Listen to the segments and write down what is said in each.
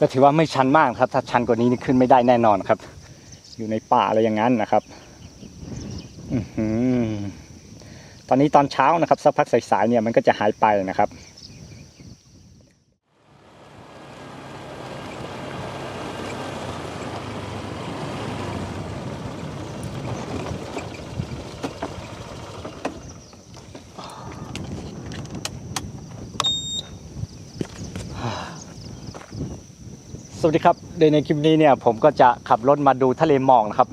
ก็ถือว่าไม่ชันมากครับ ถ้าชันกว่านี้นี่ขึ้นไม่ได้แน่นอนครับ อยู่ในป่าอะไรอย่างนั้นนะครับอืตอนนี้ตอนเช้านะครับสักพักสายๆเนี่ยมันก็จะหายไปนะครับ สวัสดีครับโดยในคลิปนี้เนี่ยผมก็จะขับรถมาดูทะเลหมอกนะครับ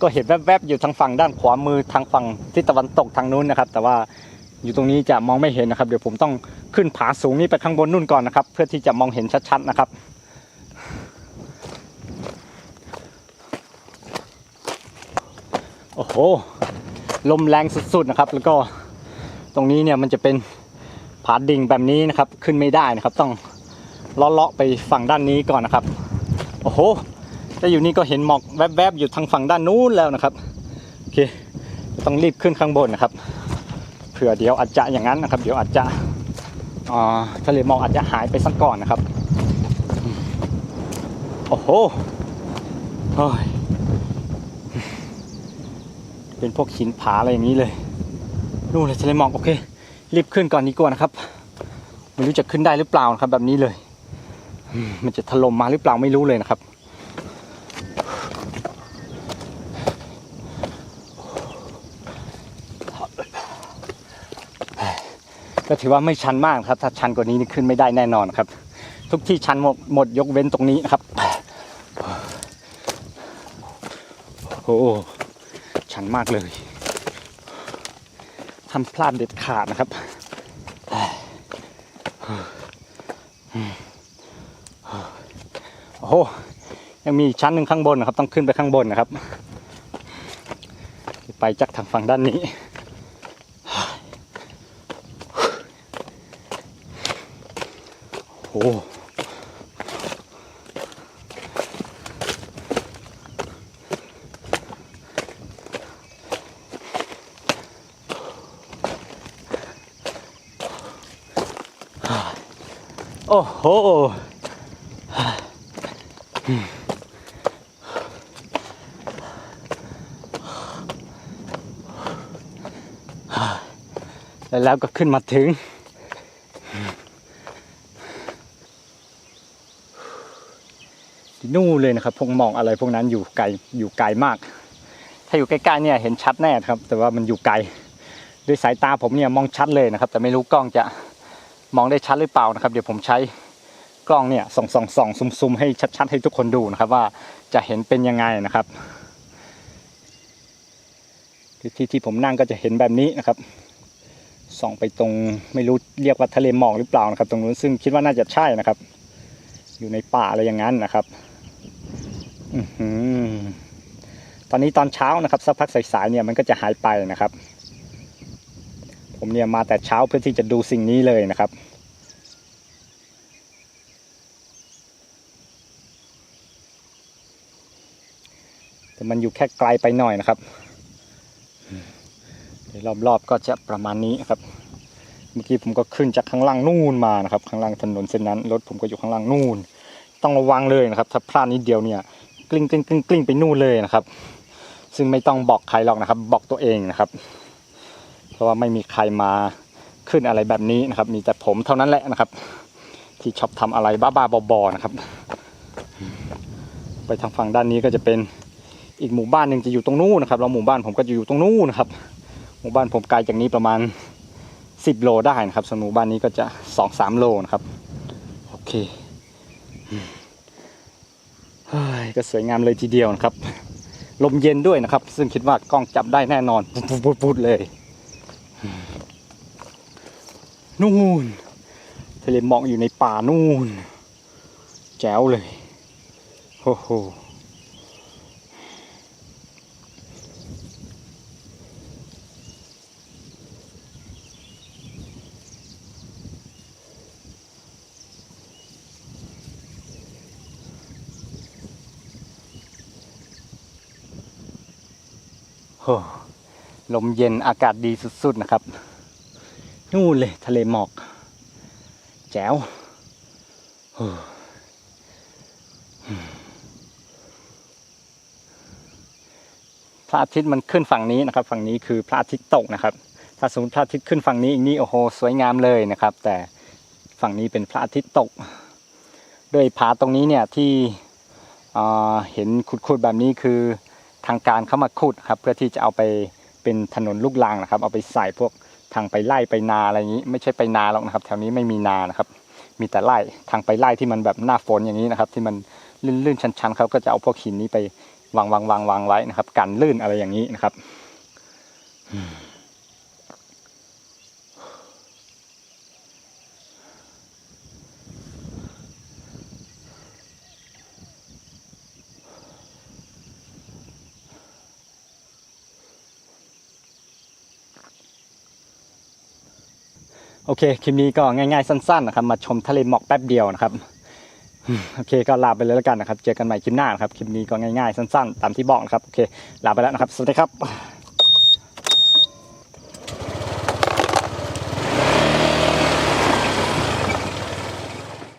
ก็เห็นแวบๆอยู่ทางฝั่งด้านขวามือทางฝั่งทิศตะวันตกทางนู้นนะครับ แต่ว่าอยู่ตรงนี้จะมองไม่เห็นนะครับ เดี๋ยวผมต้องขึ้นผาสูงนี้ไปข้างบนนู่นก่อนนะครับ เพื่อที่จะมองเห็นชัดๆนะครับ โอ้โหลมแรงสุดๆนะครับ แล้วก็ตรงนี้เนี่ยมันจะเป็นผาดิ่งแบบนี้นะครับ ขึ้นไม่ได้นะครับต้อง เลาะๆไปฝั่งด้านนี้ก่อนนะครับ โอ้โหแต่อยู่นี่ก็เห็นหมอกแวบๆอยู่ทางฝั่งด้านนู้นแล้วนะครับโอเคต้องรีบขึ้นข้างบนนะครับเผื่อเดี๋ยวอาจจะอย่างนั้นนะครับ เดี๋ยวอาจจะทะเลหมอกอาจจะหายไปสักก่อนนะครับ โอ้โหโอ้ยเป็นพวกหินผาอะไรอย่างนี้เลยนู่นเลยทะเลหมอกโอเครีบขึ้นก่อนดีกว่านะครับ ไม่รู้จะขึ้นได้หรือเปล่านะครับแบบนี้เลย มันจะถล่มมาหรือเปล่าไม่รู้เลยนะครับก็ถือว่าไม่ชันมากครับ ถ้าชันกว่านี้นี่ขึ้นไม่ได้แน่นอนครับ ทุกที่ชันหมดหมดยกเว้นตรงนี้นะครับโอ้ชันมากเลยทำพลาดเด็ดขาดนะครับ โห ยังมีชั้นหนึ่งข้างบนนะครับ ต้องขึ้นไปข้างบนนะครับ ไปจากทางฝั่งด้านนี้โอ้โอ้โห แล้วก็ขึ้นมาถึง ที่นู่นเลยนะครับพวกมอกอะไรพวกนั้นอยู่ไกลอยู่ไกลมาก ถ้าอยู่ใกล้ๆเนี่ยเห็นชัดแน่ครับ แต่ว่ามันอยู่ไกลด้วยสายตาผมเนี่ยมองชัดเลยนะครับ แต่ไม่รู้กล้องจะมองได้ชัดหรือเปล่านะครับ เดี๋ยวผมใช้ กล้องเนี่ยส่องส่องส่องซุมซุมให้ชัดๆให้ทุกคนดูนะครับ ว่าจะเห็นเป็นยังไงนะครับคือที่ที่ผมนั่งก็จะเห็นแบบนี้นะครับส่องไปตรงไม่รู้เรียกว่าทะเลหมอกหรือเปล่านะครับ ตรงนู้นซึ่งคิดว่าน่าจะใช่นะครับ อยู่ในป่าอะไรอย่างนั้นนะครับอตอนนี้ตอนเช้านะครับสักพักสายๆเนี่ยมันก็จะหายไปนะครับ ผมเนี่ยมาแต่เช้าเพื่อที่จะดูสิ่งนี้เลยนะครับ แต่มันอยู่แค่ไกลไปหน่อยนะครับรอบๆก็จะประมาณนี้ครับ เมื่อกี้ผมก็ขึ้นจากข้างล่างนู่นมานะครับ ข้างล่างถนนเส้นนั้นรถผมก็อยู่ข้างล่างนู่น ต้องระวังเลยนะครับ ถ้าพลาดนิดเดียวเนี่ยกลิ้งกลิ้งกลิ้งกลิ้งไปนู่นเลยนะครับ ซึ่งไม่ต้องบอกใครหรอกนะครับ บอกตัวเองนะครับ เพราะว่าไม่มีใครมาขึ้นอะไรแบบนี้นะครับ มีแต่ผมเท่านั้นแหละนะครับ ที่ชอบทำอะไรบ้าๆบอๆนะครับ ไปทางฝั่งด้านนี้ก็จะเป็น อีกหมู่บ้านหนึ่งจะอยู่ตรงนู้นนะครับแล้วหมู่บ้านผมก็จะอยู่ตรงนู้นนะครับ หมู่บ้านผมไกลจากนี้ประมาณ 10 โลได้นะครับ ส่วนหมู่บ้านนี้ก็จะ2-3โลนะครับ โอเคเฮ้ยก็สวยงามเลยทีเดียวนะครับ ลมเย็นด้วยนะครับ ซึ่งคิดว่ากล้องจับได้แน่นอนปุ๊ดๆเลยนู่นทะเลหมอกอยู่ในป่านู่น แจ๋วเลยโอ้โห ลมเย็นอากาศดีสุดๆนะครับ นู่นเลยทะเลหมอก แจ๋วโหพระอาทิตย์มันขึ้นฝั่งนี้นะครับ ฝั่งนี้คือพระอาทิตย์ตกนะครับ ถ้าสมมติพระอาทิตย์ขึ้นฝั่งนี้อีกนี่โอ้โหสวยงามเลยนะครับ แต่ฝั่งนี้เป็นพระอาทิตย์ตกด้วยผาตรงนี้เนี่ยที่เห็นขุดๆแบบนี้คือางการเข้ามาขุดครับ เพื่อที่จะเอาไปเป็นถนนลูกรังนะครับ เอาไปใส่พวกทางไปไล่ไปนาอะไรอย่างนี้ ไม่ใช่ไปนาหรอกนะครับ แถวนี้ไม่มีนานะครับ มีแต่ไล่ทางไปไล่ที่มันแบบหน้าฝนอย่างนี้นะครับ ที่มันลื่นๆชันๆเขาก็จะเอาพวกหินนี้ไปวางวางวางวางไว้นะครับกันลื่นอะไรอย่างนี้นะครับ โอเคคลิปนี้ก็ง่ายๆสั้นๆนะครับมาชมทะเลหมอกแป๊บเดียวนะครับโอเคก็ลาไปเลยแล้วกันนะครับ เจอกันใหม่คลิปหน้านะครับคลิปนี้ก็ง่ายๆสั้นๆ ตามที่บอกนะครับโอเคลาไปแล้วนะครับ สวัสดีครับ